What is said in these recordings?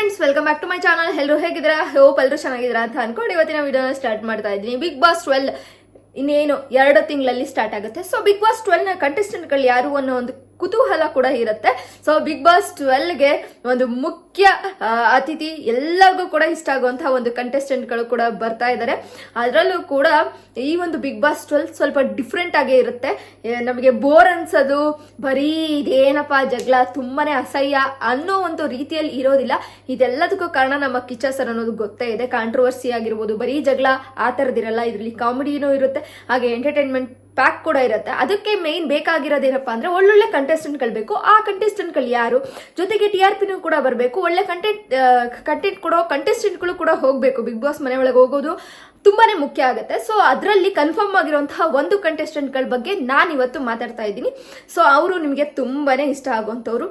Friends welcome back to my channel ಎಲ್ಲರೂ ಹೇಗಿದ್ದೀರಾ? Hope ಎಲ್ಲರೂ ಚೆನ್ನಾಗಿದ್ದೀರಾ ಅಂತ ಅನ್ಕೊಂಡು ಇವತ್ತಿನ ವಿಡಿಯೋನ ಸ್ಟಾರ್ಟ್ ಮಾಡ್ತಾ ಇದ್ದೀನಿ. ಬಿಗ್ ಬಾಸ್ ಟ್ವೆಲ್ ಇನ್ನೇನು ಎರಡು ತಿಂಗಳಲ್ಲಿ ಸ್ಟಾರ್ಟ್ ಆಗುತ್ತೆ. ಸೊ ಬಿಗ್ ಬಾಸ್ ಟ್ವೆಲ್ನ ಕಂಟೆಸ್ಟೆಂಟ್ಗಳು ಯಾರು ಅನ್ನೋ ಒಂದು ಕುತೂಹಲ ಕೂಡ ಇರುತ್ತೆ. ಸೊ ಬಿಗ್ ಬಾಸ್ ಟ್ವೆಲ್ಗೆ ಒಂದು ಮುಖ್ಯ ಅತಿಥಿ ಎಲ್ಲರಿಗೂ ಕೂಡ ಇಷ್ಟ ಆಗುವಂತಹ ಒಂದು ಕಂಟೆಸ್ಟೆಂಟ್ಗಳು ಕೂಡ ಬರ್ತಾ ಇದ್ದಾರೆ ಅದರಲ್ಲೂ ಕೂಡ ಈ ಒಂದು ಬಿಗ್ ಬಾಸ್ ಟ್ವೆಲ್ ಸ್ವಲ್ಪ ಡಿಫ್ರೆಂಟ್ ಆಗೇ ಇರುತ್ತೆ. ನಮಗೆ ಬೋರ್ ಅನ್ಸೋದು, ಬರೀ ಇದೇನಪ್ಪ ಜಗಳ, ತುಂಬಾನೇ ಅಸಹ್ಯ ಅನ್ನೋ ಒಂದು ರೀತಿಯಲ್ಲಿ ಇರೋದಿಲ್ಲ. ಇದೆಲ್ಲದಕ್ಕೂ ಕಾರಣ ನಮ್ಮ ಕಿಚ್ಚ ಸರ್ ಅನ್ನೋದು ಗೊತ್ತೇ ಇದೆ. ಕಾಂಟ್ರವರ್ಸಿ ಆಗಿರ್ಬೋದು, ಬರೀ ಜಗಳ ಆ ಥರದಿರಲ್ಲ ಇದರಲ್ಲಿ ಕಾಮಿಡಿನೂ ಇರುತ್ತೆ. ಹಾಗೆ ಎಂಟರ್ಟೈನ್ಮೆಂಟ್ ಪ್ಯಾಕ್ ಕೂಡ ಇರುತ್ತೆ. ಅದಕ್ಕೆ ಮೇನ್ ಬೇಕಾಗಿರೋದೇನಪ್ಪ ಅಂದ್ರೆ ಒಳ್ಳೊಳ್ಳೆ ಕಂಟೆಸ್ಟೆಂಟ್ಗಳು ಬೇಕು. ಆ ಕಂಟೆಸ್ಟೆಂಟ್ಗಳು ಯಾರು? ಜೊತೆಗೆ ಟಿ ಆರ್ ಪಿನೂ ಕೂಡ ಬರಬೇಕು. ಒಳ್ಳೆ ಕಂಟೆಂಟ್ ಕಂಟೆಂಟ್ ಕೊಡೋ ಕಂಟೆಸ್ಟೆಂಟ್ಗಳು ಕೂಡ ಹೋಗಬೇಕು. ಬಿಗ್ ಬಾಸ್ ಮನೆ ಒಳಗೆ ಹೋಗೋದು ತುಂಬಾನೇ ಮುಖ್ಯ ಆಗುತ್ತೆ. ಸೊ ಅದರಲ್ಲಿ ಕನ್ಫರ್ಮ್ ಆಗಿರುವಂತಹ ಒಂದು ಕಂಟೆಸ್ಟೆಂಟ್ಗಳ ಬಗ್ಗೆ ನಾನು ಇವತ್ತು ಮಾತಾಡ್ತಾ ಇದ್ದೀನಿ. ಸೊ ಅವರು ನಿಮಗೆ ತುಂಬಾನೇ ಇಷ್ಟ ಆಗುವಂಥವ್ರು.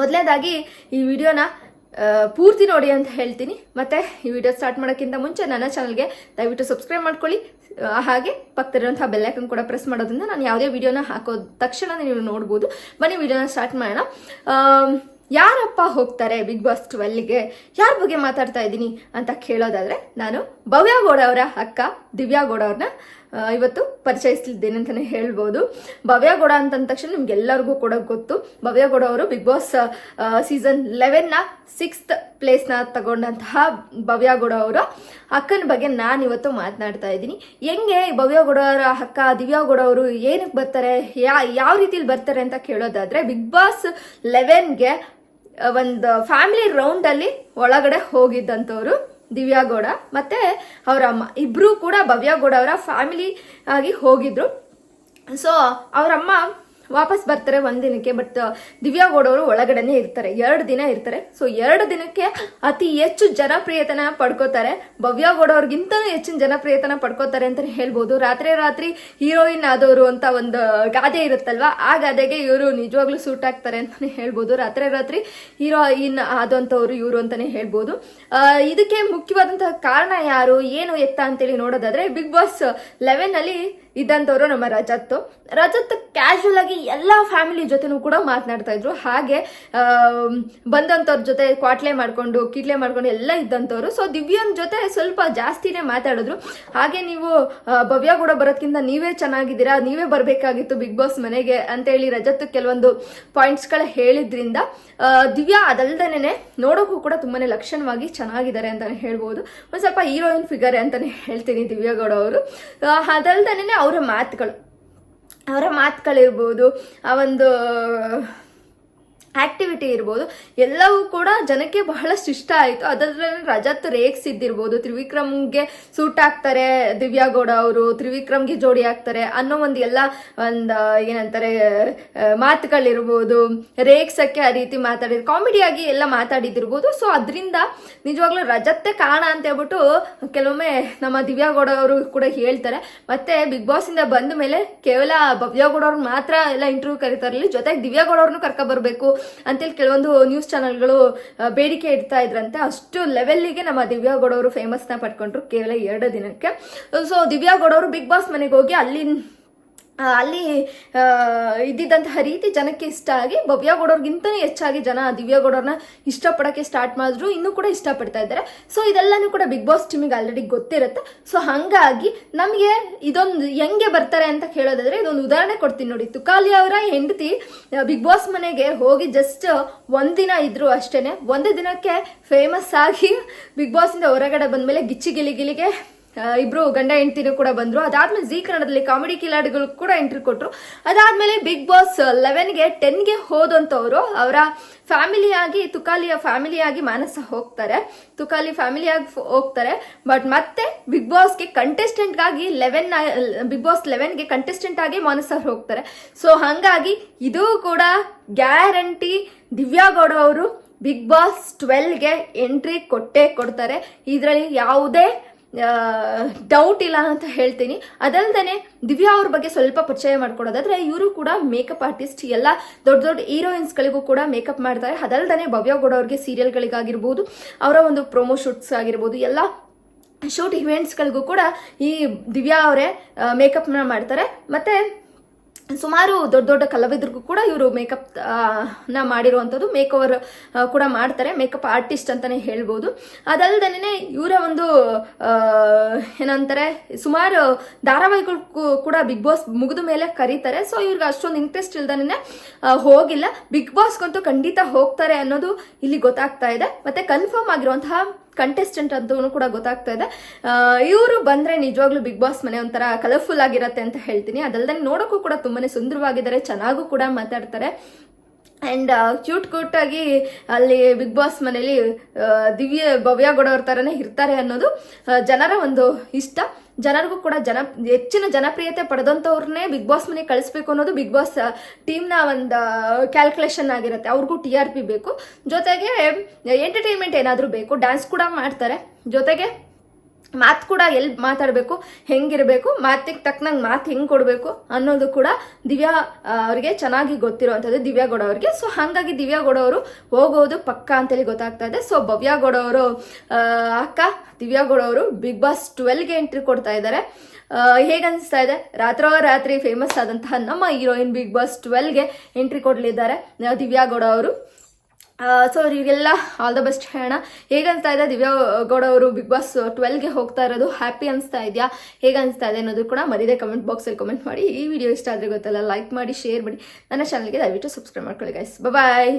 ಮೊದಲನೇದಾಗಿ ಈ ವಿಡಿಯೋನ ಪೂರ್ತಿ ನೋಡಿ ಅಂತ ಹೇಳ್ತೀನಿ. ಮತ್ತೆ ಈ ವಿಡಿಯೋ ಸ್ಟಾರ್ಟ್ ಮಾಡೋಕ್ಕಿಂತ ಮುಂಚೆ ನನ್ನ ಚಾನಲ್ಗೆ ದಯವಿಟ್ಟು ಸಬ್ಸ್ಕ್ರೈಬ್ ಮಾಡ್ಕೊಳ್ಳಿ. ಹಾಗೆ ಪಕ್ಕದಲ್ಲಿರುವಂತಹ ಬೆಲ್ಲೈಕನ್ ಕೂಡ ಪ್ರೆಸ್ ಮಾಡೋದ್ರಿಂದ ನಾನು ಯಾವುದೇ ವಿಡಿಯೋನ ಹಾಕೋ ತಕ್ಷಣ ನೀವು ನೋಡ್ಬೋದು. ಬನ್ನಿ ವಿಡಿಯೋನ ಸ್ಟಾರ್ಟ್ ಮಾಡೋಣ. ಯಾರಪ್ಪ ಹೋಗ್ತಾರೆ ಬಿಗ್ ಬಾಸ್ ಟ್ವೆಲ್ಗೆ ಯಾರ ಬಗ್ಗೆ ಮಾತಾಡ್ತಾ ಇದ್ದೀನಿ ಅಂತ ಕೇಳೋದಾದ್ರೆ ನಾನು ಭವ್ಯ ಗೌಡ ಅವರ ಅಕ್ಕ ದಿವ್ಯಾ ಗೌಡ ಅವ್ರನ್ನ. ಇವತ್ತು ಪರಿಚಯಿಸಲಿದ್ದೇನೆ ಅಂತಲೇ ಹೇಳ್ಬೋದು. ಭವ್ಯಗೌಡ ಅಂತ ಅಂದ ತಕ್ಷಣ ನಿಮ್ಗೆಲ್ಲರಿಗೂ ಕೂಡ ಗೊತ್ತು. ಭವ್ಯಗೌಡ ಅವರು ಬಿಗ್ ಬಾಸ್ ಸೀಸನ್ ಲೆವೆನ್ನ ಸಿಕ್ಸ್ತ್ ಪ್ಲೇಸ್ನ ತಗೊಂಡಂತಹ ಭವ್ಯಗೌಡ ಅವರ ಅಕ್ಕನ ಬಗ್ಗೆ ನಾನು ಇವತ್ತು ಮಾತನಾಡ್ತಾ ಇದ್ದೀನಿ. ಹೆಂಗೆ ಭವ್ಯಗೌಡ ಅವರ ಅಕ್ಕ ದಿವ್ಯಾ ಗೌಡ ಅವರು ಏನಕ್ಕೆ ಬರ್ತಾರೆ, ಯಾ, ಯಾವ ರೀತಿಲಿ ಬರ್ತಾರೆ ಅಂತ ಕೇಳೋದಾದ್ರೆ ಬಿಗ್ ಬಾಸ್ ಲೆವೆನ್ಗೆ ಒಂದು ಫ್ಯಾಮಿಲಿ ರೌಂಡಲ್ಲಿ ಒಳಗಡೆ ಹೋಗಿದ್ದಂಥವ್ರು ದಿವ್ಯಾ ಗೌಡ ಮತ್ತೆ ಅವರ ಅಮ್ಮ. ಇಬ್ರು ಕೂಡ ಭವ್ಯ ಗೌಡ ಅವರ ಫ್ಯಾಮಿಲಿ ಆಗಿ ಹೋಗಿದ್ರು. ಸೊ ಅವರಮ್ಮ ವಾಪಸ್ ಬರ್ತಾರೆ ಒಂದಿನಕ್ಕೆ ಬಟ್ ದಿವ್ಯಾ ಗೌಡವರು ಒಳಗಡೆನೆ ಇರ್ತಾರೆ, ಎರಡು ದಿನ ಇರ್ತಾರೆ. ಸೊ ಎರಡು ದಿನಕ್ಕೆ ಅತಿ ಹೆಚ್ಚು ಜನಪ್ರಿಯತನ ಪಡ್ಕೋತಾರೆ. ಭವ್ಯ ಗೌಡವ್ರಿಗಿಂತಲೂ ಹೆಚ್ಚಿನ ಜನಪ್ರಿಯತನ ಪಡ್ಕೋತಾರೆ ಅಂತಾನೆ ಹೇಳ್ಬೋದು. ರಾತ್ರಿ ರಾತ್ರಿ ಹೀರೋಯಿನ್ ಆದವರು ಅಂತ ಒಂದು ಗಾದೆ ಇರುತ್ತಲ್ವಾ? ಆ ಗಾದೆಗೆ ಇವರು ನಿಜವಾಗ್ಲೂ ಸೂಟ್ ಆಗ್ತಾರೆ ಅಂತಾನೆ ಹೇಳ್ಬೋದು. ರಾತ್ರಿ ರಾತ್ರಿ ಹೀರೋಯಿನ್ ಆದಂಥವ್ರು ಇವರು ಅಂತಾನೆ ಹೇಳ್ಬೋದು. ಇದಕ್ಕೆ ಮುಖ್ಯವಾದಂತಹ ಕಾರಣ ಯಾರು? ಏನು ಎತ್ತ ಅಂತೇಳಿ ನೋಡೋದಾದ್ರೆ, ಬಿಗ್ ಬಾಸ್ ಲೆವೆನ್ ಅಲ್ಲಿ ಇದ್ದಂಥವ್ರು ನಮ್ಮ ರಜತ್. ರಜತ್ ಕ್ಯಾಶುವಲ್ ಆಗಿ ಎಲ್ಲ ಫ್ಯಾಮಿಲಿ ಜೊತೆನೂ ಕೂಡ ಮಾತನಾಡ್ತಾ ಇದ್ರು. ಹಾಗೆ ಬಂದಂಥವ್ರ ಜೊತೆ ಕ್ವಾಟ್ಲೆ ಮಾಡ್ಕೊಂಡು, ಕಿಟ್ಲೆ ಮಾಡ್ಕೊಂಡು ಎಲ್ಲ ಇದ್ದಂಥವ್ರು ಸೊ ದಿವ್ಯನ್ ಜೊತೆ ಸ್ವಲ್ಪ ಜಾಸ್ತಿನೇ ಮಾತಾಡಿದ್ರು. ಹಾಗೆ ನೀವು ಭವ್ಯ ಕೂಡ ಬರೋದ್ಕಿಂತ ನೀವೇ ಚೆನ್ನಾಗಿದ್ದೀರಾ? ನೀವೇ ಬರಬೇಕಾಗಿತ್ತು ಬಿಗ್ ಬಾಸ್ ಮನೆಗೆ ಅಂತೇಳಿ ರಜತ್ ಕೆಲವೊಂದು ಪಾಯಿಂಟ್ಸ್ಗಳ ಹೇಳಿದ್ರಿಂದ. ದಿವ್ಯಾ ಅದಲ್ದೇನೆ ನೋಡೋಕ್ಕೂ ಕೂಡ ತುಂಬಾನೇ ಲಕ್ಷಣವಾಗಿ ಚೆನ್ನಾಗಿದ್ದಾರೆ ಅಂತಾನೆ ಹೇಳ್ಬೋದು. ಒಂದು ಸ್ವಲ್ಪ ಹೀರೋಯಿನ್ ಫಿಗರ್ ಅಂತಾನೆ ಹೇಳ್ತೀನಿ ದಿವ್ಯಾಗೌಡ ಅವರು. ಅದಲ್ದೇನೆ ಅವರ ಮಾತುಗಳು ಅವರ ಮಾತುಗಳಿರ್ಬೋದು ಆ ಒಂದು ಆಕ್ಟಿವಿಟಿ ಇರ್ಬೋದು, ಎಲ್ಲವೂ ಕೂಡ ಜನಕ್ಕೆ ಬಹಳಷ್ಟು ಇಷ್ಟ ಆಯಿತು. ಅದರಲ್ಲಿ ರಜತ್ ರೇಗ್ಸಿದ್ದಿರ್ಬೋದು ತ್ರಿವಿಕ್ರಮ್ಗೆ ಸೂಟ್ ಆಗ್ತಾರೆ ದಿವ್ಯಾಗೌಡ ಅವರು, ತ್ರಿವಿಕ್ರಮ್ಗೆ ಜೋಡಿ ಆಗ್ತಾರೆ ಅನ್ನೋ ಒಂದು ಎಲ್ಲ ಒಂದು ಏನಂತಾರೆ ಮಾತುಗಳಿರ್ಬೋದು. ರೇಕ್ಸಕ್ಕೆ ಆ ರೀತಿ ಮಾತಾಡಿದ್ರು. ಕಾಮಿಡಿಯಾಗಿ ಎಲ್ಲ ಮಾತಾಡಿದ್ದಿರ್ಬೋದು. ಸೊ ಅದರಿಂದ ನಿಜವಾಗ್ಲೂ ರಜತ್ತೆ ಕಾರಣ ಅಂತ ಹೇಳ್ಬಿಟ್ಟು ಕೆಲವೊಮ್ಮೆ ನಮ್ಮ ದಿವ್ಯಾಗೌಡ ಅವರು ಕೂಡ ಹೇಳ್ತಾರೆ. ಮತ್ತೆ ಬಿಗ್ ಬಾಸ್ ಇಂದ ಬಂದ ಮೇಲೆ ಕೇವಲ ಭವ್ಯ ಗೌಡ ಅವ್ರನ್ನ ಮಾತ್ರ ಎಲ್ಲ ಇಂಟರ್ವ್ಯೂ ಕರೀತಾರಲ್ಲಿ, ಜೊತೆಗೆ ದಿವ್ಯಾ ಗೌಡ ಅವ್ರನ್ನೂ ಕರ್ಕೊ ಬರಬೇಕು ಅಂತೇಳಿ ಕೆಲವೊಂದು ನ್ಯೂಸ್ ಚಾನೆಲ್ಗಳು ಬೇಡಿಕೆ ಇಡ್ತಾ ಇದ್ರಂತೆ. ಅಷ್ಟು ಲೆವೆಲ್ಲಿಗೆ ನಮ್ಮ ದಿವ್ಯಾ ಗೌಡವರು ಫೇಮಸ್ನ ಪಡ್ಕೊಂಡ್ರು ಕೇವಲ ಎರಡು ದಿನಕ್ಕೆ. ಸೊ ದಿವ್ಯಾ ಗೌಡವರು ಬಿಗ್ ಬಾಸ್ ಮನೆಗೆ ಹೋಗಿ ಅಲ್ಲಿ ಅಲ್ಲಿ ಇದ್ದಿದ್ದಂತಹ ರೀತಿ ಜನಕ್ಕೆ ಇಷ್ಟ ಆಗಿ ಭವ್ಯ ಗೌಡವ್ರಿಗಿಂತಲೂ ಹೆಚ್ಚಾಗಿ ಜನ ದಿವ್ಯ ಗೌಡವ್ರನ್ನ ಇಷ್ಟಪಡೋಕ್ಕೆ ಸ್ಟಾರ್ಟ್ ಮಾಡಿದ್ರು ಇನ್ನೂ ಕೂಡ ಇಷ್ಟಪಡ್ತಾ ಇದ್ದಾರೆ. ಸೊ ಇದೆಲ್ಲನೂ ಕೂಡ ಬಿಗ್ ಬಾಸ್ ಟೀಮಿಗೆ ಆಲ್ರೆಡಿ ಗೊತ್ತಿರುತ್ತೆ. ಸೊ ಹಾಗಾಗಿ ನಮಗೆ ಇದೊಂದು ಹೆಂಗೆ ಬರ್ತಾರೆ ಅಂತ ಕೇಳೋದಾದ್ರೆ ಇದೊಂದು ಉದಾಹರಣೆ ಕೊಡ್ತೀನಿ ನೋಡಿ. ತುಕಾಲಿ ಅವರ ಹೆಂಡತಿ ಬಿಗ್ ಬಾಸ್ ಮನೆಗೆ ಹೋಗಿ ಜಸ್ಟ್ ಒಂದಿನ ಇದ್ರು ಅಷ್ಟೇ ಒಂದು ದಿನಕ್ಕೆ ಫೇಮಸ್ ಆಗಿ ಬಿಗ್ ಬಾಸ್ ಇಂದ ಹೊರಗಡೆ ಬಂದಮೇಲೆ ಗಿಚ್ಚಿ ಗಿಲಿ ಗಿಲಿಗೆ ಆ, ಇಬ್ರು ಗಂಡ ಹೆಂಡತಿನೂ ಕೂಡ ಬಂದ್ರು. ಅದಾದ್ಮೇಲೆ ಜೀ ಕನ್ನಡದಲ್ಲಿ ಕಾಮಿಡಿ ಕಿಲಾಡಿಗಳು ಕೂಡ ಎಂಟ್ರಿ ಕೊಟ್ರು. ಅದಾದ್ಮೇಲೆ ಬಿಗ್ ಬಾಸ್ ಲೆವೆನ್ಗೆ ಟೆನ್ಗೆ ಹೋದಂಥವ್ರು, ಅವರ ಫ್ಯಾಮಿಲಿಯಾಗಿ ತುಕಾಲಿಯ ಫ್ಯಾಮಿಲಿಯಾಗಿ ಮಾನಸ ಹೋಗ್ತಾರೆ. ತುಕಾಲಿ ಫ್ಯಾಮಿಲಿಯಾಗಿ ಹೋಗ್ತಾರೆ. ಬಟ್ ಮತ್ತೆ ಬಿಗ್ ಬಾಸ್ಗೆ ಕಂಟೆಸ್ಟೆಂಟ್ಗಾಗಿ ಲೆವೆನ್ ಬಿಗ್ ಬಾಸ್ ಲೆವೆನ್ಗೆ ಕಂಟೆಸ್ಟೆಂಟ್ ಆಗಿ ಮಾನಸ ಹೋಗ್ತಾರೆ. ಸೊ ಹಾಗಾಗಿ ಇದು ಕೂಡ ಗ್ಯಾರಂಟಿ ದಿವ್ಯಾ ಗೌಡ ಅವರು ಬಿಗ್ ಬಾಸ್ ಟ್ವೆಲ್ಗೆ ಎಂಟ್ರಿ ಕೊಟ್ಟೇ ಕೊಡ್ತಾರೆ. ಇದರಲ್ಲಿ ಯಾವುದೇ ಡೌಟ್ ಇಲ್ಲ ಅಂತ ಹೇಳ್ತೀನಿ. ಅದಲ್ದೇ ದಿವ್ಯಾ ಅವ್ರ ಬಗ್ಗೆ ಸ್ವಲ್ಪ ಪರಿಚಯ ಮಾಡ್ಕೊಡೋದಾದ್ರೆ ಇವರು ಕೂಡ ಮೇಕಪ್ ಆರ್ಟಿಸ್ಟ್ ಎಲ್ಲ ದೊಡ್ಡ ದೊಡ್ಡ ಹೀರೋಯಿನ್ಸ್ಗಳಿಗೂ ಕೂಡ ಮೇಕಪ್ ಮಾಡ್ತಾರೆ. ಅದಲ್ದೇ ಭವ್ಯ ಗೌಡ ಅವ್ರಿಗೆ ಸೀರಿಯಲ್ಗಳಿಗಾಗಿರ್ಬೋದು ಅವರ ಒಂದು ಪ್ರೊಮೋ ಶೂಟ್ಸ್ ಆಗಿರ್ಬೋದು, ಎಲ್ಲ ಶೂಟ್ ಇವೆಂಟ್ಸ್ಗಳಿಗೂ ಕೂಡ ಈ ದಿವ್ಯಾ ಅವರೇ ಮೇಕಪ್ನ ಮಾಡ್ತಾರೆ. ಮತ್ತೆ ಸುಮಾರು ದೊಡ್ಡ ದೊಡ್ಡ ಕಲಾವಿದರಿಗೂ ಕೂಡ ಇವರು ಮೇಕಪ್ನ ಮಾಡಿರುವಂಥದ್ದು ಮೇಕ್ ಓವರ್ ಕೂಡ ಮಾಡ್ತಾರೆ. ಮೇಕಪ್ ಆರ್ಟಿಸ್ಟ್ ಅಂತಾನೆ ಹೇಳ್ಬೋದು. ಅದಲ್ಲದೇ ಇವರ ಒಂದು ಏನಂತಾರೆ, ಸುಮಾರು ಧಾರಾವಾಹಿಗಳಿಗೂ ಕೂಡ ಬಿಗ್ ಬಾಸ್ ಮುಗಿದ ಮೇಲೆ ಕರೀತಾರೆ. ಸೊ ಇವ್ರಿಗೆ ಅಷ್ಟೊಂದು ಇಂಟ್ರೆಸ್ಟ್ ಇಲ್ದೇ ಹೋಗಿಲ್ಲ. ಬಿಗ್ ಬಾಸ್ಗಂತೂ ಖಂಡಿತ ಹೋಗ್ತಾರೆ ಅನ್ನೋದು ಇಲ್ಲಿ ಗೊತ್ತಾಗ್ತಾ ಇದೆ. ಮತ್ತೆ ಕನ್ಫರ್ಮ್ ಆಗಿರುವಂತಹ ಕಂಟೆಸ್ಟೆಂಟ್ ಅಂತೂ ಕೂಡ ಗೊತ್ತಾಗ್ತಾ ಇದೆ. ಇವರು ಬಂದ್ರೆ ನಿಜವಾಗ್ಲೂ ಬಿಗ್ ಬಾಸ್ ಮನೆ ಒಂಥರ ಕಲರ್ಫುಲ್ ಆಗಿರತ್ತೆ ಅಂತ ಹೇಳ್ತೀನಿ. ಅದಲ್ಲದೆ ನೋಡೋಕ್ಕೂ ಕೂಡ ತುಂಬಾನೇ ಸುಂದರವಾಗಿದ್ದಾರೆ, ಚೆನ್ನಾಗೂ ಕೂಡ ಮಾತಾಡ್ತಾರೆ. ಆ್ಯಂಡ್ ಕ್ಯೂಟ್ ಕ್ಯೂಟ್ ಆಗಿ ಅಲ್ಲಿ ಬಿಗ್ ಬಾಸ್ ಮನೇಲಿ ದಿವ್ಯ, ಭವ್ಯ ಗೊಡವ್ರ ಥರನೇ ಇರ್ತಾರೆ ಅನ್ನೋದು ಜನರ ಒಂದು ಇಷ್ಟ. ಜನರಿಗೂ ಕೂಡ ಜನ, ಹೆಚ್ಚಿನ ಜನಪ್ರಿಯತೆ ಪಡೆದಂಥವ್ರನ್ನೇ ಬಿಗ್ ಬಾಸ್ ಮನೆಗೆ ಕಳಿಸ್ಬೇಕು ಅನ್ನೋದು ಬಿಗ್ ಬಾಸ್ ಟೀಮ್ನ ಒಂದು ಕ್ಯಾಲ್ಕುಲೇಷನ್ ಆಗಿರುತ್ತೆ. ಅವ್ರಿಗೂ ಟಿ ಆರ್ ಪಿ ಬೇಕು. ಜೊತೆಗೆ ಎಂಟರ್ಟೈನ್ಮೆಂಟ್ ಏನಾದರೂ ಬೇಕು. ಡ್ಯಾನ್ಸ್ ಕೂಡ ಮಾಡ್ತಾರೆ. ಜೊತೆಗೆ ಮಾತು ಕೂಡ ಎಲ್ಲಿ ಮಾತಾಡಬೇಕು, ಹೆಂಗಿರಬೇಕು, ಮಾತಿಗೆ ತಕ್ಕನಂಗೆ ಮಾತು ಹೆಂಗೆ ಕೊಡಬೇಕು ಅನ್ನೋದು ಕೂಡ ದಿವ್ಯಾ ಅವರಿಗೆ ಚೆನ್ನಾಗಿ ಗೊತ್ತಿರುವಂಥದ್ದು ದಿವ್ಯಾ ಗೌಡ ಅವ್ರಿಗೆ. ಸೊ ಹಾಗಾಗಿ ದಿವ್ಯಾ ಗೌಡ ಅವರು ಹೋಗೋದು ಪಕ್ಕ ಅಂತೇಳಿ ಗೊತ್ತಾಗ್ತಾ ಇದೆ. ಸೊ ಭವ್ಯ ಗೌಡ ಅವರು ಅಕ್ಕ, ದಿವ್ಯಾ ಗೌಡ ಅವರು ಬಿಗ್ ಬಾಸ್ ಟ್ವೆಲ್ಗೆ ಎಂಟ್ರಿ ಕೊಡ್ತಾ ಇದ್ದಾರೆ. ಹೇಗನ್ನಿಸ್ತಾ ಇದೆ? ರಾತ್ರೋ ರಾತ್ರಿ ಫೇಮಸ್ ಆದಂತಹ ನಮ್ಮ ಹೀರೋಯಿನ್ ಬಿಗ್ ಬಾಸ್ ಟ್ವೆಲ್ಗೆ ಎಂಟ್ರಿ ಕೊಡಲಿದ್ದಾರೆ, ದಿವ್ಯಾ ಗೌಡ ಅವರು. ಸೊ ಇವರಿಗೆಲ್ಲ ಆಲ್ ದ ಬೆಸ್ಟ್ ಹೇಳೋಣ. ಹೇಗನ್ಸ್ತಾ ಇದೆ? ದಿವ್ಯಾ ಗೌಡ ಅವರು ಬಿಗ್ ಬಾಸ್ ಟ್ವೆಲ್ಗೆ ಹೋಗ್ತಾ ಇರೋದು ಹ್ಯಾಪಿ ಅನಿಸ್ತಾ ಇದೆಯಾ? ಹೇಗೆ ಅನಿಸ್ತಾ ಇದೆ ಅನ್ನೋದು ಕೂಡ ಮರಿದೆ ಕಮೆಂಟ್ ಬಾಕ್ಸಲ್ಲಿ ಕಮೆಂಟ್ ಮಾಡಿ. ಈ ವಿಡಿಯೋ ಇಷ್ಟ ಆದರೆ ಗೊತ್ತಲ್ಲ ಲೈಕ್ ಮಾಡಿ ಶೇರ್ ಮಾಡಿ. ನನ್ನ ಚಾನಲ್ಗೆ ದಯವಿಟ್ಟು ಸಬ್ಸ್ಕ್ರೈಬ್ ಮಾಡ್ಕೊಳ್ಳಿ ಗೈಸ್ ಬಾಯ್